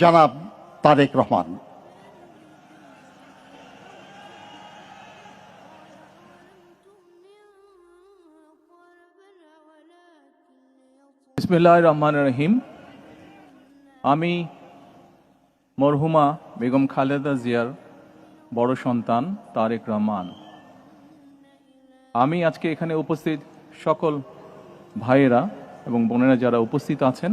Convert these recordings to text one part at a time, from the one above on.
জনাব তারেক রহমান। বিসমিল্লাহ রহমান রহিম। আমি মরহুমা বেগম খালেদা জিয়ার বড় সন্তান তারেক রহমান। আমি আজকে এখানে উপস্থিত সকল ভাইয়েরা এবং বোনেরা যারা উপস্থিত আছেন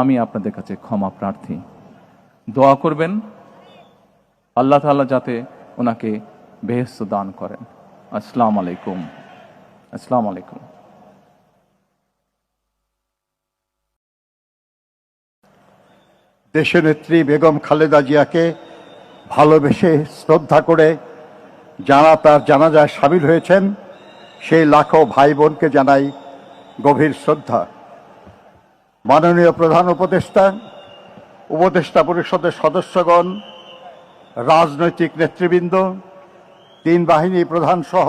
আমি আপনাদের কাছে ক্ষমা প্রার্থী। দোয়া করবেন, আল্লাহ তাআলা যাতে ওনাকে বেহেস্ত দান করেন। আসসালামু আলাইকুম। আসসালামু আলাইকুম। দেশনেত্রী বেগম খালেদা জিয়াকে ভালোবেসে শ্রদ্ধা করে যারা তার জানাজায় সামিল হয়েছেন, সেই লাখো ভাই বোনকে জানাই গভীর শ্রদ্ধা। মাননীয় প্রধান উপদেষ্টা উপদেষ্টা পরিষদের সদস্যগণ রাজনৈতিক নেতৃবৃন্দ তিন বাহিনী প্রধান সহ